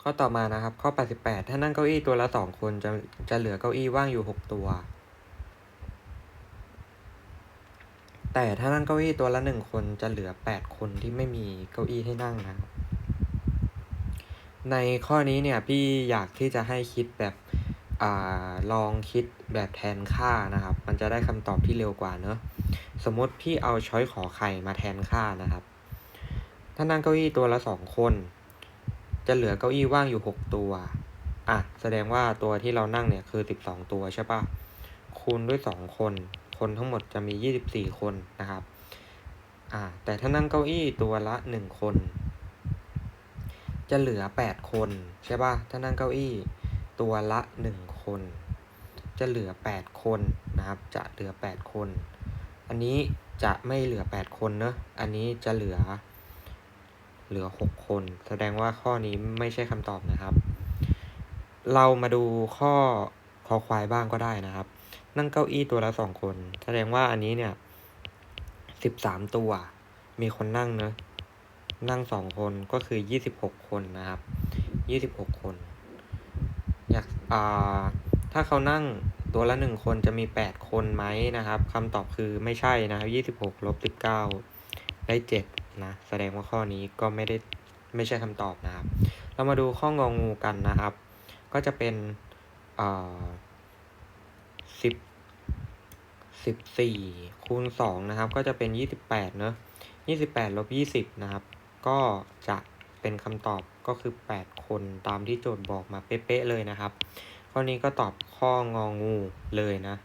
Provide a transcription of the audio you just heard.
ข้อต่อมานะครับ ข้อ 88 ถ้านั่งเก้าอี้ตัวละ 2 คนจะจะเหลือเก้าอี้ว่างอยู่ 6 ตัว แต่ถ้านั่งเก้าอี้ตัวละ 1 คนจะเหลือ 8 คนที่ไม่มีเก้าอี้ให้นั่งนะครับ ในข้อนี้เนี่ยพี่อยากที่จะให้คิดแบบอาลองคิดแบบแทนค่านะครับ มันจะได้คำตอบที่เร็วกว่าเนอะสมมติพี่เอาช้อยขอไข่มาแทนค่านะครับ ถ้านั่งเก้าอี้ตัวละ2คน จะเหลือเก้าอี้ว่างอยู่ 6 ตัว อะ แสดงว่าตัวที่เรานั่งเนี่ยคือ 12 ตัวใช่ปะคูณด้วย 2 คน คนทั้งหมดจะมี 24 คนนะครับ อ่า แต่ถ้านั่งเก้าอี้ตัวละ 1 คน จะเหลือ 8 คนใช่ปะถ้านั่งเก้าอี้ตัวละ 1 คน จะเหลือ 8 คนนะครับ จะเหลือ 8 คน อันนี้จะไม่เหลือ 8 คนเนอะ อันนี้จะเหลือ เหลือ 6 คน แสดงว่าข้อนี้ไม่ใช่คำตอบนะครับ เรามาดูข้อคอควายบ้างก็ได้นะครับ นั่งเก้าอี้ตัวละสองคน แสดงว่าอันนี้เนี่ยสิบสามตัว มีคนนั่งเนอะนั่งสองคนก็คือยี่สิบหกคนนะครับยี่สิบหกคน อยากอ่าถ้าเขานั่งตัวละหนึ่งคนจะมีแปดคนไหมนะครับคำตอบคือไม่ใช่นะครับยี่สิบหกลบสิบเก้าได้เจ็ด นะแสดงว่าข้อนี้ก็ไม่ได้ไม่ใช่คำตอบนะครับ เรามาดูข้ององูกันนะครับ ก็จะเป็นสิบสิบสี่คูณสองนะครับ ก็จะเป็นยี่สิบแปดเนอะยี่สิบแปดลบยี่สิบนะครับ ก็จะเป็นคำตอบก็คือแปดคนตามที่โจทย์บอกมาเป๊ะๆเลยนะครับ ข้อนี้ก็ตอบข้ององูเลยนะ